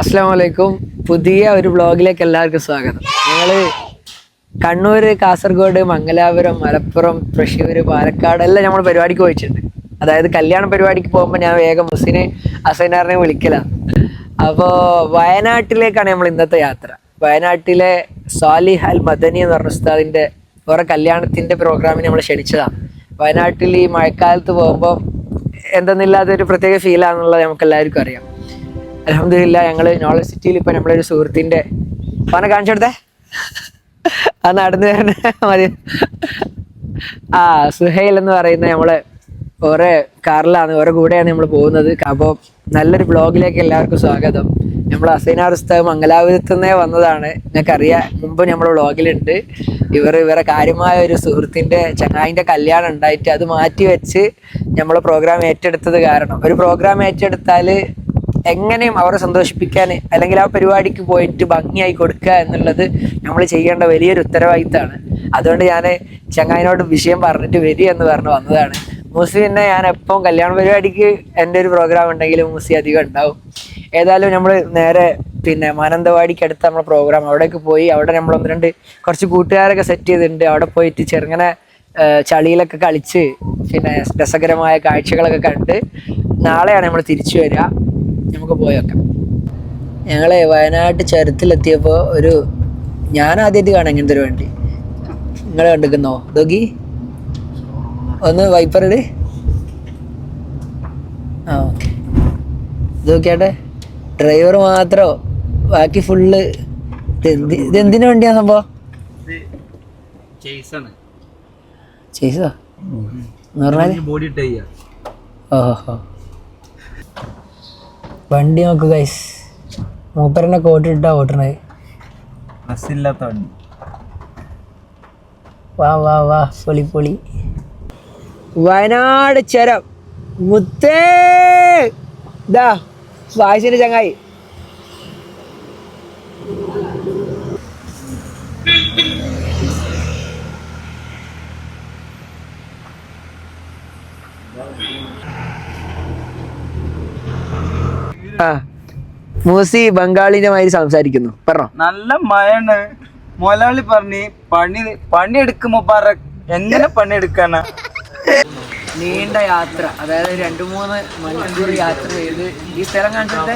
അസ്സാം വലൈക്കും പുതിയ ഒരു വ്ളോഗിലേക്ക് എല്ലാവർക്കും സ്വാഗതം. ഞങ്ങൾ കണ്ണൂർ കാസർഗോഡ് മംഗലാപുരം മലപ്പുറം തൃശ്ശൂർ പാലക്കാട് എല്ലാം നമ്മൾ പരിപാടിക്ക് പോയിട്ടുണ്ട്. അതായത് കല്യാണ പരിപാടിക്ക് പോകുമ്പോൾ ഞാൻ വേഗം മുസിനെ അസൈനാറിനെ വിളിക്കലാണ് അപ്പോൾ വയനാട്ടിലേക്കാണ് നമ്മൾ ഇന്നത്തെ യാത്ര. വയനാട്ടിലെ സാലിഹ് മദനി എന്ന് പറഞ്ഞ ഉസ്താദിന്റെ ഓരോ കല്യാണത്തിന്റെ പ്രോഗ്രാമിന് നമ്മൾ ക്ഷണിച്ചതാണ് വയനാട്ടിൽ ഈ മഴക്കാലത്ത് പോകുമ്പോൾ എന്തെന്നില്ലാത്ത ഒരു പ്രത്യേക ഫീലാണെന്നുള്ളത് നമുക്ക് എല്ലാവർക്കും അറിയാം. അലഹമില്ല ഞങ്ങൾ നോളജ് സിറ്റിയിൽ ഇപ്പൊ നമ്മളൊരു സുഹൃത്തിന്റെ അവനെ കാണിച്ചെടുത്തേ ആ നടന്നു വരണ മതി. ആ സുഹൈൽ എന്ന് പറയുന്ന നമ്മൾ ഓരോ കാറിലാണ് ഓരോ കൂടെയാണ് നമ്മൾ പോകുന്നത്. അപ്പോൾ നല്ലൊരു ബ്ലോഗിലേക്ക് എല്ലാവർക്കും സ്വാഗതം. നമ്മൾ അസൈനാർ പുസ്തകം മംഗലാപുരത്തു നിന്നേ വന്നതാണ്. നിങ്ങൾക്കറിയാം മുമ്പ് നമ്മൾ വ്ളോഗിലുണ്ട്. ഇവർ ഇവരെ കാര്യമായ ഒരു സുഹൃത്തിന്റെ ചങ്ങായിന്റെ കല്യാണം ഉണ്ടായിട്ട് അത് മാറ്റി വെച്ച് നമ്മൾ പ്രോഗ്രാം ഏറ്റെടുത്തത് കാരണം. ഒരു പ്രോഗ്രാം ഏറ്റെടുത്താൽ എങ്ങനെയും അവരെ സന്തോഷിപ്പിക്കാൻ അല്ലെങ്കിൽ ആ പരിപാടിക്ക് പോയിട്ട് ഭംഗിയായി കൊടുക്കുക എന്നുള്ളത് നമ്മൾ ചെയ്യേണ്ട വലിയൊരു ഉത്തരവാദിത്തമാണ്. അതുകൊണ്ട് ഞാൻ ചങ്ങായിനോട് വിഷയം പറഞ്ഞിട്ട് വരി എന്ന് പറഞ്ഞു വന്നതാണ്. മൂസി പിന്നെ ഞാൻ എപ്പം കല്യാണ പരിപാടിക്ക് എന്റെ ഒരു പ്രോഗ്രാം ഉണ്ടെങ്കിലും മൂസി അധികം ഉണ്ടാവും. ഏതായാലും നമ്മൾ നേരെ പിന്നെ മാനന്തവാടിക്ക് അടുത്ത നമ്മളെ പ്രോഗ്രാം അവിടേക്ക് പോയി അവിടെ നമ്മൾ ഒന്ന് രണ്ട് കുറച്ച് കൂട്ടുകാരൊക്കെ സെറ്റ് ചെയ്തിട്ടുണ്ട്. അവിടെ പോയിട്ട് ചെറുങ്ങനെ ചളിയിലൊക്കെ കളിച്ച് പിന്നെ രസകരമായ കാഴ്ചകളൊക്കെ കണ്ട് നാളെയാണ് നമ്മൾ തിരിച്ചു വരിക. നമുക്ക് പോയേക്കാം ഞങ്ങളെ വയനാട്ട് ചുരത്തിലെത്തിയപ്പോൾ ഒരു ഞാൻ ആദ്യമായിട്ട് കാണാം ഇങ്ങനത്തെ ഒരു വണ്ടി. നിങ്ങൾ കണ്ടിരിക്കുന്നോ? ദോഗി? ഒന്ന് വൈപ്പർ ഇട്. ആ ഓക്കെ. ഇതൊക്കെയാട്ടെ ഡ്രൈവർ മാത്രോ? ബാക്കി ഫുള്ള് ഇതെന്തിനു എന്തിനു വേണ്ടിയാ സംഭവം? ടൈ ഓഹോ. വണ്ടി നോക്ക് ഗൈസ് മൂപ്പരനെ കോട്ടിട്ടാ ഓട്ടണത് ബസ്സില്ലാത്ത വണ്ടി. വാ വാ വാ പൊളി പൊളി. വയനാട് ചരം. മുത്തേ! ഇതാ വായിച്ചിന്റെ ചങ്ങായി ആ മൂസി ബംഗാളിന്റെ മാതിരി സംസാരിക്കുന്നു. പറഞ്ഞോ. നല്ല മഴയാണ്. മുതലാളി പറഞ്ഞ് പണി പണി എടുക്കുമ്പോ പറ എങ്ങനെ പണി എടുക്കാനാ നീണ്ട യാത്ര. അതായത് രണ്ടു മൂന്ന് മണിക്കൂർ യാത്ര ചെയ്ത് ഈ സ്ഥലം കണ്ടിട്ട്?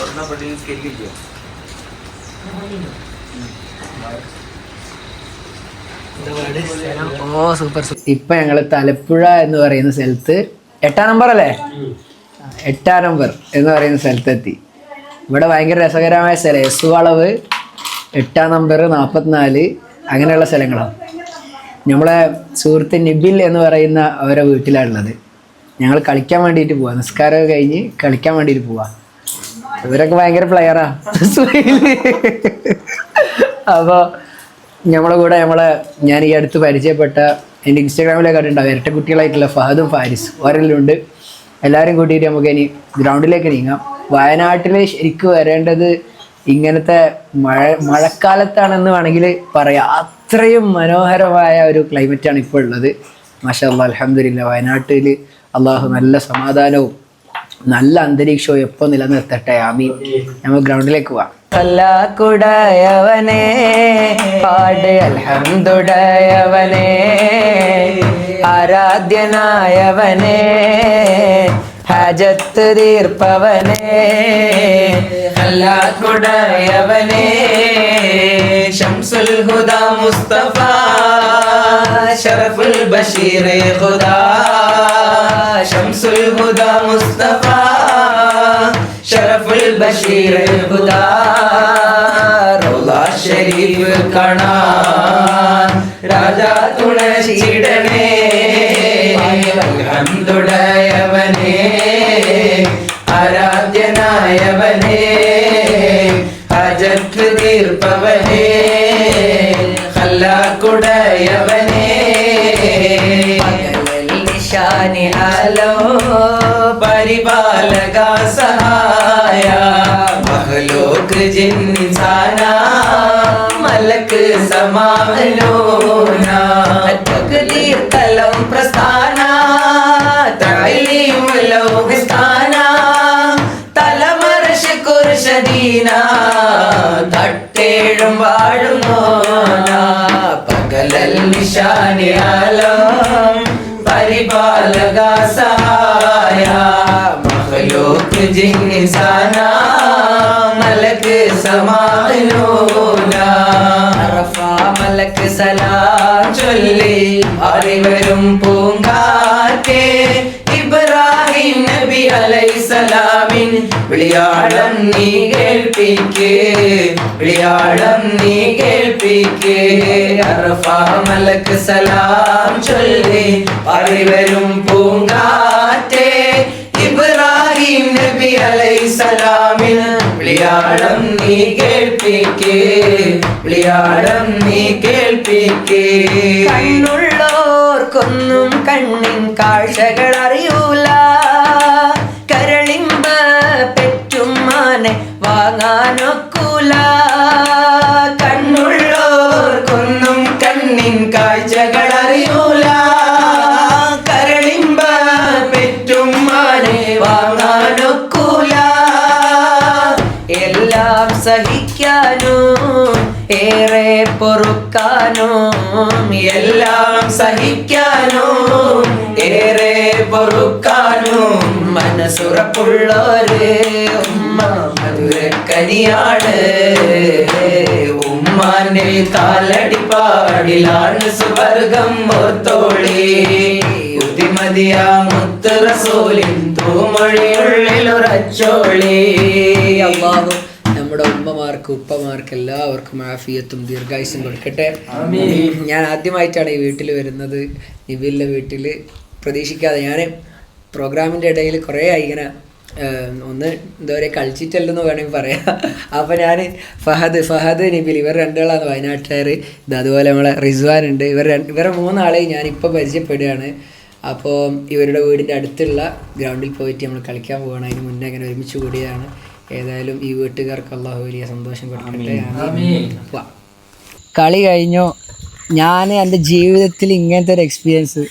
ഓ സൂപ്പർ ഇപ്പൊ ഞങ്ങൾ തലപ്പുഴ എന്ന് പറയുന്ന സ്ഥലത്ത് എട്ടാം നമ്പർ അല്ലേ ആ, എട്ടാം നമ്പർ എന്ന് പറയുന്ന സ്ഥലത്തെത്തി. ഇവിടെ ഭയങ്കര രസകരമായ സ്ഥലം. എസ് വളവ് എട്ടാം നമ്പർ നാൽപ്പത്തിനാല് അങ്ങനെയുള്ള സ്ഥലങ്ങളാണ്. നമ്മളെ സുഹൃത്ത് നിബിൽ എന്ന് പറയുന്ന അവരെ വീട്ടിലാണുള്ളത് ഞങ്ങൾ കളിക്കാൻ വേണ്ടിയിട്ട് പോവാം. നിസ്കാരം കഴിഞ്ഞ് കളിക്കാൻ വേണ്ടിയിട്ട് പോവാം. ഇവരൊക്കെ ഭയങ്കര പ്ലെയറാ അപ്പോൾ നമ്മളെ കൂടെ നമ്മളെ ഞാൻ ഈ അടുത്ത് പരിചയപ്പെട്ട എന്റെ ഇൻസ്റ്റാഗ്രാമിലൊക്കെ കണ്ടിട്ടുണ്ടാവും ഇരട്ട കുട്ടികളായിട്ടുള്ള ഫഹദും ഫാരിസ്. ഓരെല്ലാം ഉണ്ട്. എല്ലാവരും കൂട്ടിയിട്ട് നമുക്ക് ഇനി ഗ്രൗണ്ടിലേക്ക് നീങ്ങാം. വയനാട്ടിൽ ശരിക്കും വരേണ്ടത് ഇങ്ങനത്തെ മഴ മഴക്കാലത്താണെന്ന് വേണമെങ്കിൽ പറയാം. അത്രയും മനോഹരമായ ഒരു ക്ലൈമറ്റാണ് ഇപ്പോൾ ഉള്ളത്. മാഷാ അലഹമില്ല വയനാട്ടിൽ അള്ളാഹു നല്ല സമാധാനവും നല്ല അന്തരീക്ഷവും എപ്പോൾ നിലനിർത്തട്ടെ? ആമീൻ. നമ്മൾ ഗ്രൗണ്ടിലേക്ക് പോവാം. അല്ലാക്കുടയവനെ പാട് അൽഹംദുടയവനെ ആരാധ്യനായവനെ ഹജത്ത് തീർപ്പവനെ അല്ലാക്കുടയവനെ ഷംസുൽ ഹുദ മുസ്തഫ ഷറഫുൽ ബഷീർ ഖുദാ ഷംസുൽ ഹുദ മുസ്തഫ ഷറഫുൽ ബഷീർ ഖുദാ റൗള ഷരീഫ് കാണാൻ രാജാ തുണച്ചിടണേ അൽഹംദുടയവനേ ആരാധ്യനായവനേ ഹജത്ത് തീർപ്പവനേ ഹല്ലാക്കുടയവനേ നിശാനി ആലോ പരിപാലക സഹായ മഹലോക് ജിൻസാന മലക്ക് സമാവലോന മറ്റേഴും വാഴുന്നോനാ പകലൽ നിശാനിയാലോ പരിപാലക സഹായ മഹലോക്ക് ജിന്നിസാന മലക്ക് സമാനോന അറഫ മലക്ക് സലാം ചൊല്ലി അറിവരും പൂങ്കാറ്റേ വിളിയാളം നീ കേൾപ്പിക്ക്. വിളിയാളം നീ കേൾപ്പിക്ക്. അറഫ മലക്ക് സലാം ചൊല്ലി. അറിവരും പൂങ്കാറ്റേ. ഇബ്രാഹിം നബി അലൈസലാമിൻ വിളിയാളം നീ കേൾപ്പിക്ക്. വിളിയാളം നീ കേൾപ്പിക്ക്. കണ്ണുള്ളോർക്കൊന്നും കണ്ണിൻ കാഴ്ചകൾ വാങ്ങാനൊക്കൂല കണ്ണുള്ളോർക്കൊന്നും കണ്ണിൻ കാഴ്ചകളറിയൂല. കരളിമ്പ പെറ്റും മാനെ വാങ്ങാനൊക്കൂല. എല്ലാം സഹിക്കാനോ ഏറെ പൊറുക്കാനോ എല്ലാം സഹിക്കാനോ ഏറെ പൊറുക്കാനും മനസ്സുറപ്പുള്ളൊരു ഉമ്മ മധുരക്കനിയാണ്. ഉമ്മാന്റെ കാലടിപ്പാടിലാണ് സുവർഗം ഓർത്തോളി. ബുദ്ധിമതിയാ മുത്ത് റസൂലിൻ തൂമൊഴിയുള്ളിൽ ഉറച്ചോളി. അമ്മാവും നമ്മുടെ ഉമ്മമാർക്ക് ഉപ്പമാർക്ക് എല്ലാവർക്കും ആഫിയത്തും ദീർഘായുസും കൊടുക്കട്ടെ. ഞാൻ ആദ്യമായിട്ടാണ് ഈ വീട്ടിൽ വരുന്നത്. നിബിലിന്റെ വീട്ടിൽ. പ്രതീക്ഷിക്കാതെ ഞാൻ പ്രോഗ്രാമിന്റെ ഇടയിൽ കുറേ ആയി ഇങ്ങനെ ഒന്ന് എന്താ പറയുക കളിച്ചിട്ടല്ലെന്ന് വേണമെങ്കിൽ പറയാം. അപ്പോൾ ഞാൻ ഫഹദ് ഫഹദ് നിബിൽ ഇവർ രണ്ടാളാണ് വയനാട്ടുകാർ ഇത് അതുപോലെ നമ്മളെ റിസ്വാൻ ഉണ്ട്. ഇവർ രണ്ട് ഇവരെ മൂന്നാളെയും ഞാനിപ്പോൾ പരിചയപ്പെടുകയാണ്. അപ്പോൾ ഇവരുടെ വീടിന്റെ അടുത്തുള്ള ഗ്രൗണ്ടിൽ പോയിട്ട് നമ്മൾ കളിക്കാൻ പോകണം അതിന് മുന്നേ അങ്ങനെ ഒരുമിച്ച് കൂടിയതാണ് ഏതായാലും ഈ വീട്ടുകാർക്ക് അള്ളാഹു വലിയ സന്തോഷം കൊടുക്കട്ടെ. കളി കഴിഞ്ഞു. ഞാൻ എന്റെ ജീവിതത്തിൽ ഇങ്ങനത്തെ ഒരു എക്സ്പീരിയൻസ്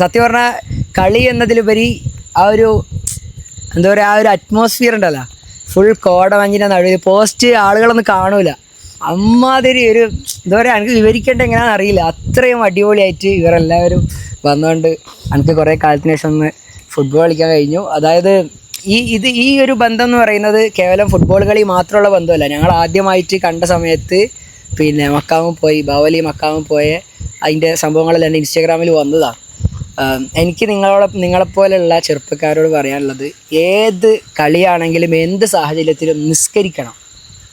സത്യം പറഞ്ഞാൽ കളി എന്നതിലുപരി ആ ഒരു എന്താ പറയുക ആ ഒരു അറ്റ്മോസ്ഫിയർ ഉണ്ടല്ലോ. ഫുൾ കോട കോടമഞ്ഞിന്റെ നടുവിൽ പോസ്റ്റ് ആളുകളൊന്നും കാണൂല. അമ്മാതിരി ഒരു എന്താ പറയുക എനിക്ക് വിവരിക്കേണ്ട എങ്ങനെയാണെന്ന് അറിയില്ല. അത്രയും അടിപൊളിയായിട്ട് ഇവരെല്ലാവരും വന്നുകൊണ്ട് എനിക്ക് കുറേ കാലത്തിന് ശേഷം ഒന്ന് ഫുട്ബോൾ കളിക്കാൻ കഴിഞ്ഞു. അതായത് ഈ ഇത് ഈ ഒരു ബന്ധം എന്ന് പറയുന്നത് കേവലം ഫുട്ബോൾ കളി മാത്രമുള്ള ബന്ധമല്ല. ഞങ്ങൾ ആദ്യമായിട്ട് കണ്ട സമയത്ത് പിന്നെ മക്കാമ് പോയി ബാവലി മക്കാമ് പോയ അതിന്റെ സംഭവങ്ങളെല്ലാം ഇൻസ്റ്റാഗ്രാമിൽ വന്നതാണ് എനിക്ക് നിങ്ങളോട് നിങ്ങളെപ്പോലെയുള്ള ചെറുപ്പക്കാരോട് പറയാനുള്ളത് ഏത് കളിയാണെങ്കിലും എന്ത് സാഹചര്യത്തിലും നിസ്കരിക്കണം.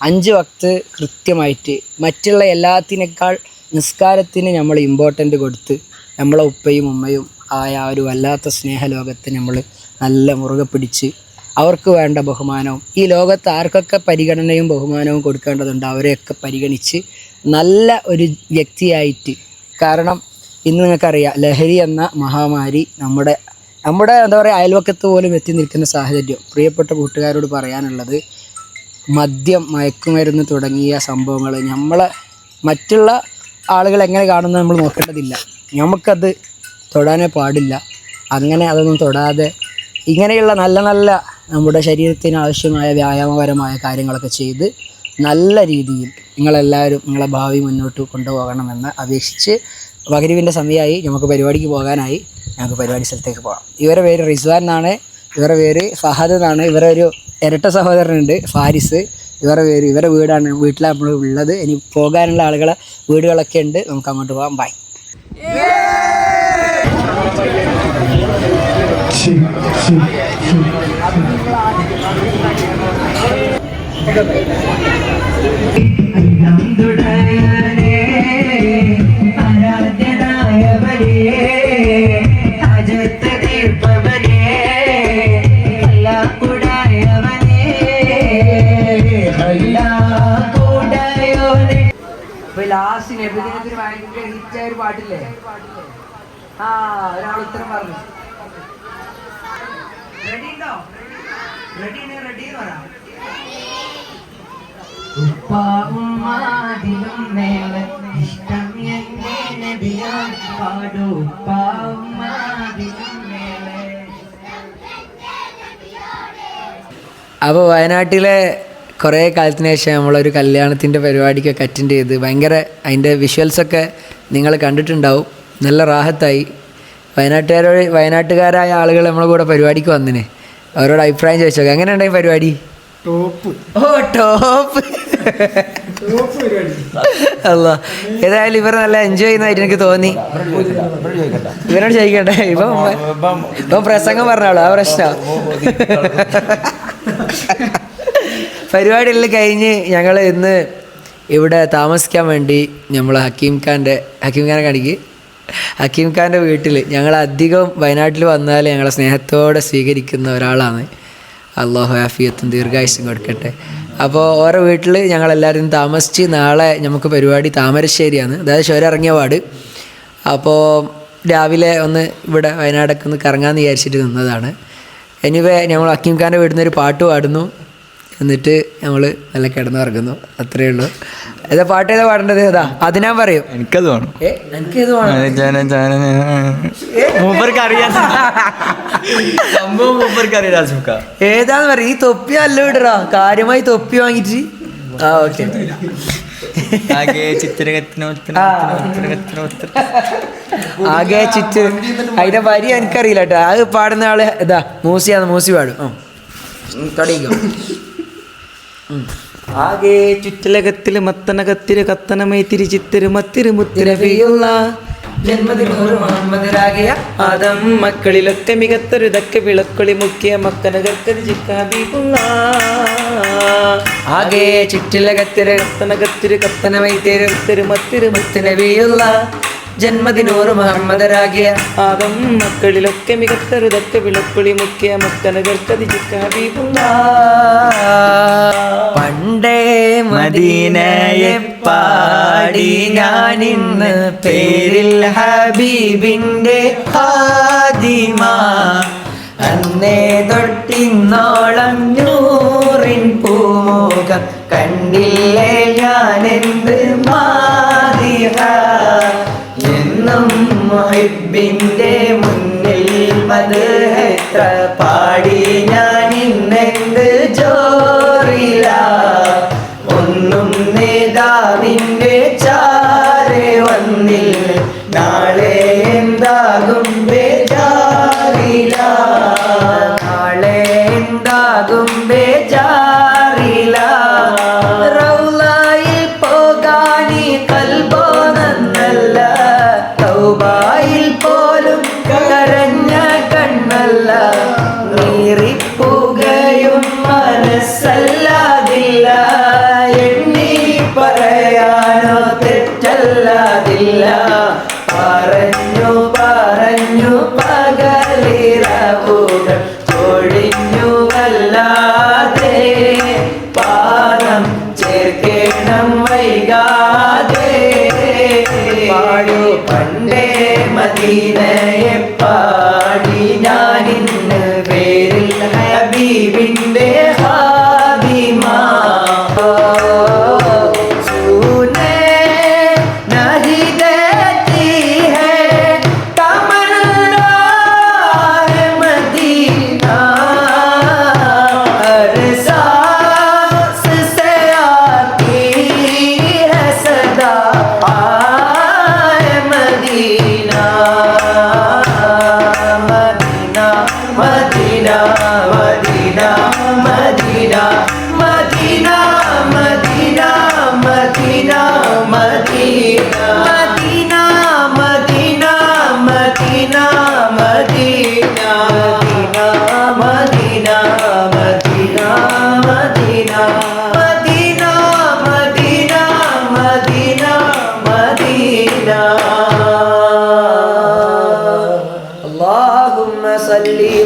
അഞ്ച് വക്ത് കൃത്യമായിട്ട് മറ്റുള്ള എല്ലാത്തിനേക്കാൾ നിസ്കാരത്തിന് നമ്മൾ ഇമ്പോർട്ടന്റ് കൊടുത്ത് നമ്മളെ ഉപ്പയും ഉമ്മയും ആയ ഒരു വല്ലാത്ത സ്നേഹലോകത്തെ നമ്മൾ നല്ല മുറുകെ പിടിച്ച് അവർക്ക് വേണ്ട ബഹുമാനവും ഈ ലോകത്ത് ആർക്കൊക്കെ പരിഗണനയും ബഹുമാനവും കൊടുക്കേണ്ടതുണ്ട് അവരെയൊക്കെ പരിഗണിച്ച് നല്ല ഒരു വ്യക്തിയായിട്ട് കാരണം ഇന്ന് നിങ്ങൾക്കറിയാം ലഹരി എന്ന മഹാമാരി നമ്മുടെ നമ്മുടെ എന്താ പറയുക അയൽവക്കത്ത് പോലും എത്തി നിൽക്കുന്ന സാഹചര്യം. പ്രിയപ്പെട്ട കൂട്ടുകാരോട് പറയാനുള്ളത് മദ്യം മയക്കുമരുന്ന് തുടങ്ങിയ സംഭവങ്ങൾ നമ്മളെ മറ്റുള്ള ആളുകൾ എങ്ങനെ കാണുന്നു നമ്മൾ നോക്കേണ്ടതില്ല. നമുക്കത് തൊടാനേ പാടില്ല. അങ്ങനെ അതൊന്നും തൊടാതെ ഇങ്ങനെയുള്ള നല്ല നല്ല നമ്മുടെ ശരീരത്തിന് ആവശ്യമായ വ്യായാമപരമായ കാര്യങ്ങളൊക്കെ ചെയ്ത് നല്ല രീതിയിൽ നിങ്ങളെല്ലാവരും നിങ്ങളെ ഭാവി മുന്നോട്ട് കൊണ്ടുപോകണമെന്ന് അപേക്ഷിച്ച് പകരിവിന്റെ സമയമായി നമുക്ക് പരിപാടിക്ക് പോകാനായി ഞങ്ങൾക്ക് പരിപാടി സ്ഥലത്തേക്ക് പോകാം. ഇവരുടെ പേര് റിസ്വാൻ എന്നാണ്. ഇവരുടെ പേര് ഫഹദ് എന്നാണ്. ഇവരെ ഒരു ഇരട്ട സഹോദരനുണ്ട് ഫാരിസ്. ഇവരുടെ പേര് ഇവരുടെ വീടാണ് വീട്ടിലാണ് നമ്മൾ ഉള്ളത്. ഇനി പോകാനുള്ള ആളുകളെ വീടുകളൊക്കെ ഉണ്ട്. നമുക്ക് അങ്ങോട്ട് പോകാം. ബൈ ലാസ്റ്റ് നബിദിനത്തിന് ഭയങ്കര ഹിറ്റായ ഒരു പാട്ടില്ലേ? ആ ഒരാൾ ഉത്തരം പറഞ്ഞു. റെഡി ഉണ്ടോ? റെഡി റെഡി എന്ന് പറയാം. ഉപ്പാവുമാതിലും മേലെ ഇഷ്ടം എന്നെ നബിയാൻ പാടൂ. ഉപ്പാവുമാതിലും അപ്പോൾ വയനാട്ടിലെ കുറേ കാലത്തിന് ശേഷം നമ്മളൊരു കല്യാണത്തിന്റെ പരിപാടിക്കൊക്കെ അറ്റൻഡ് ചെയ്ത് ഭയങ്കര അതിന്റെ വിഷ്വൽസൊക്കെ നിങ്ങൾ കണ്ടിട്ടുണ്ടാവും. നല്ല റാഹത്തായി. വയനാട്ടുകാരോട് വയനാട്ടുകാരായ ആളുകൾ നമ്മളെ കൂടെ പരിപാടിക്ക് വന്നിന്. അവരോട് അഭിപ്രായം ചോദിച്ചോ എങ്ങനെ ഉണ്ടായി പരിപാടി? ടോപ്പ് ഓ ടോപ്പ് അല്ല ഏതായാലും ഇവർ നല്ല എൻജോയ് ചെയ്യുന്നതായിട്ട് എനിക്ക് തോന്നി. ഇവരോട് ചോദിക്കട്ടെ. ഇപ്പൊ ഇപ്പൊ പ്രസംഗം പറഞ്ഞോളൂ. ആ പ്രശ്നം. പരിപാടിയെല്ലാം കഴിഞ്ഞ് ഞങ്ങൾ ഇന്ന് ഇവിടെ താമസിക്കാൻ വേണ്ടി നമ്മൾ ഹക്കീം ഖാന്റെ ഹക്കീം ഖാനെ കാണിക്ക്. ഹക്കീം ഖാന്റെ വീട്ടിൽ ഞങ്ങൾ അധികം വയനാട്ടിൽ വന്നാൽ ഞങ്ങളെ സ്നേഹത്തോടെ സ്വീകരിക്കുന്ന ഒരാളാണ്. അള്ളാഹു ഹാഫിയത്തും ദീർഘായുസും കൊടുക്കട്ടെ. അപ്പോൾ ഓരോ വീട്ടിൽ ഞങ്ങളെല്ലാവരും താമസിച്ച് നാളെ നമുക്ക് പരിപാടി താമരശ്ശേരിയാണ്. അതായത് ചുരം ഇറങ്ങിയ പാട് അപ്പോൾ രാവിലെ ഒന്ന് ഇവിടെ വയനാടൊക്കെ ഒന്ന് കറങ്ങാമെന്ന് വിചാരിച്ചിട്ട് നിന്നതാണ്. എനിവേ ഞങ്ങൾ അക്കീം ഖാന്റെ വീട്ടിൽ ഒരു പാട്ട് പാടുന്നു. എന്നിട്ട് നമ്മൾ നല്ല കിടന്നുറങ്ങുന്നു. അത്രേ ഉള്ളൂ. ഏതാ പാട്ട് ഏതാ പാടേണ്ടത്? ഏതാ? അത് ഞാൻ പറയും. എനിക്കത് വേണം. ഏതാന്ന് പറയും? ഈ തൊപ്പി നല്ല വിടറാ. കാര്യമായി തൊപ്പി വാങ്ങിച്ച് ആ ഓക്കെ. ആകെ ചിത്ര ആകെ ചിറ്റ് അതിന്റെ വരി എനിക്കറിയില്ല കേട്ടോ. അത് പാടുന്ന ആൾ ഇതാ മൂസിയാണ്. മൂസി പാടും. തുടങ്ങിക്കോ. ആകെ ചുറ്റലകത്തിൽ മത്തനകത്തിര് കത്തനമേ തിരിച്ചിത്തിരു മത്തിരു മുത്തിരവിയുള്ള ജന്മതിരാകിയ ആദം. മക്കളിലൊക്കെ മികത്തൊരുതൊക്കെ വിളക്കൊളി മുക്കിയ മക്കനകർക്കത് ചിക്കാബീകുള്ള ആകെ ചുറ്റിലകത്തിര് കത്തനകത്തിര് കത്തനമൈ തിരുമത്തിരു മുത്തിനവിയുള്ള ജന്മദിനോറ് മുഹമ്മദരാകിയ ആദം മക്കളിലൊക്കെ മികത്ത ഋതത്തെ വിളപ്പുളി മുക്കിയ മുത്തനകർക്കതി പണ്ടേ മദീനയെ പാടി ഞാനിന്ന് പേരിൽ ഹബീബിന്റെ ഹാദിമ. അന്നേ തൊട്ടിന്നോളം നൂറിൻ പൂമുഖം കണ്ടില്ലേ ഞാനെന്ത് മാറിയ മുഹിബിന്റെ മുന്നിൽ മത് എത്ര പാടി ഞാൻ ഇന്നെന്ത് ചേർക്കണം വൈകാതെ പാടു പണ്ടേ മദീനയെ പാടി. ഞാൻ ഇന്ന് പേരിൽ ഹബീബിന്റെ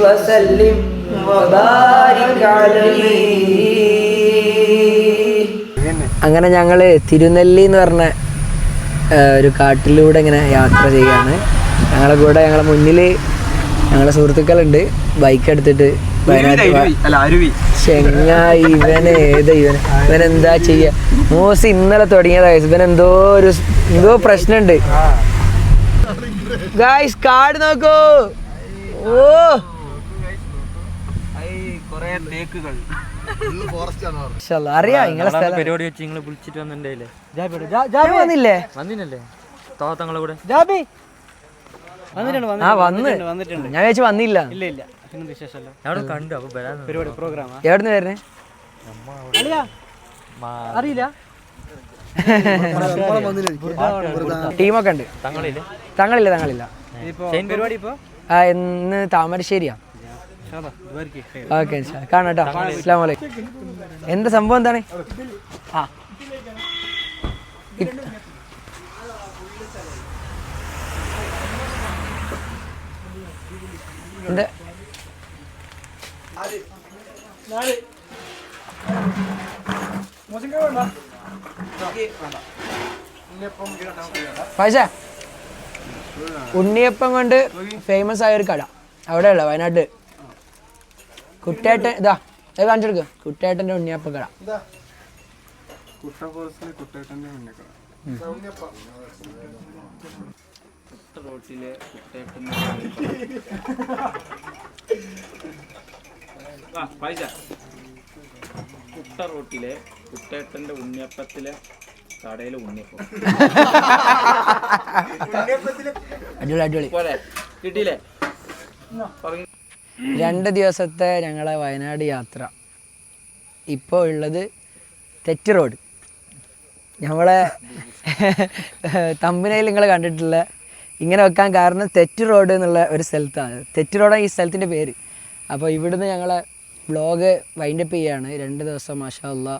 وسلم وبارك عليه അങ്ങനെ ഞങ്ങൾ തിരുനെല്ലി എന്ന് പറഞ്ഞ ആ, ഒരു കാട്ടിലൂടെ ഇങ്ങനെ യാത്ര ചെയ്യാണ് ഞങ്ങളെ കൂടെ ഞങ്ങളെ മുന്നിൽ ഞങ്ങളെ സുഹൃത്തുക്കളുണ്ട് ബൈക്ക് എടുത്തിട്ട് വയനാട് വ- അല്ല അരുവി ചെങ്ങായി ഇവന് ഏതാ ഇവന് ഇവൻ എന്താ ചെയ്യാ മോസ് ഇന്നലെ തുടങ്ങിയതാ ഇവൻ എന്തോ ഒരു എന്തോ പ്രശ്നമുണ്ട് ഗായ്സ് കാട് നോക്കൂ ഓ അറിയാം നിങ്ങളെ സ്ഥലം. പരിപാടി വെച്ച് നിങ്ങൾ വിളിച്ചിട്ട് വന്നിട്ടുണ്ടായില്ലേ ജാബി വന്നില്ലേ? വന്നില്ലേ തോത്തങ്ങളെ കൂടെ. ജാബി ആ വന്ന്. ഞാൻ വെച്ച് വന്നില്ല. ഇല്ല ഇല്ല. വിശേഷമല്ല? അവിടെ കണ്ടു അപ്പൊ പരിപാടി എവിടുന്ന് വരുന്നേ? അറിയില്ല. ടീമൊക്കെ ഉണ്ട്. തങ്ങളില്ലേ? തങ്ങളില്ല തങ്ങളില്ല. ഇപ്പൊ പരിപാടി ഇപ്പൊ? ഇന്ന് താമരശ്ശേരിയാ. ഓക്കെ കാണാം കേട്ടോ. അസ്ലാം വലൈക്കും എന്താ സംഭവം എന്താണ്? ആ. എന്താ? പൈസ ഉണ്ണിയപ്പം കൊണ്ട് ഫേമസ് ആയ ഒരു കട. അവിടെയുള്ള വയനാട്ടിൽ കുട്ടേട്ടൻ ഇതാ ഇത്. കാണിച്ചെടുക്ക് കുട്ടേട്ടന്റെ ഉണ്ണിയപ്പം കട കുട്ട റോട്ടിലെ കുട്ടേട്ടന്റെ ഉണ്ണിയപ്പത്തിലെ കടയിലെ ഉണ്ണിയപ്പം. അടിപൊളി അടിപൊളി. പോലെ കിട്ടിയില്ലേ? രണ്ട് ദിവസത്തെ ഞങ്ങളെ വയനാട് യാത്ര. ഇപ്പോൾ ഉള്ളത് തെറ്റ് റോഡ്. നമ്മളെ തമ്പിനയിൽ നിങ്ങൾ കണ്ടിട്ടുള്ള ഇങ്ങനെ വെക്കാൻ കാരണം തെറ്റ് റോഡ് എന്നുള്ള ഒരു സ്ഥലത്താണ്. തെറ്റ് റോഡാണ് ഈ സ്ഥലത്തിന്റെ പേര്. അപ്പോൾ ഇവിടുന്ന് ഞങ്ങളെ വ്ളോഗ് വൈൻഡപ്പ് ചെയ്യാണ്. രണ്ട് ദിവസം മാഷാ അല്ലാ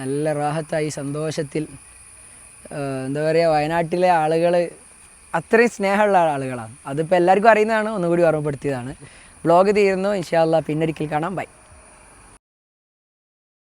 നല്ല റാഹത്തായി സന്തോഷത്തിൽ എന്താ പറയുക വയനാട്ടിലെ ആളുകൾ അത്രയും സ്നേഹമുള്ള ആളുകളാണ്. അതിപ്പോൾ എല്ലാവർക്കും അറിയുന്നതാണ് ഒന്നുകൂടി ഓർമ്മപ്പെടുത്തിയതാണ്. വ്ളോഗ് തീരുന്നു ഇൻഷാല്ല പിന്നൊരിക്കൽ കാണാം. ബൈ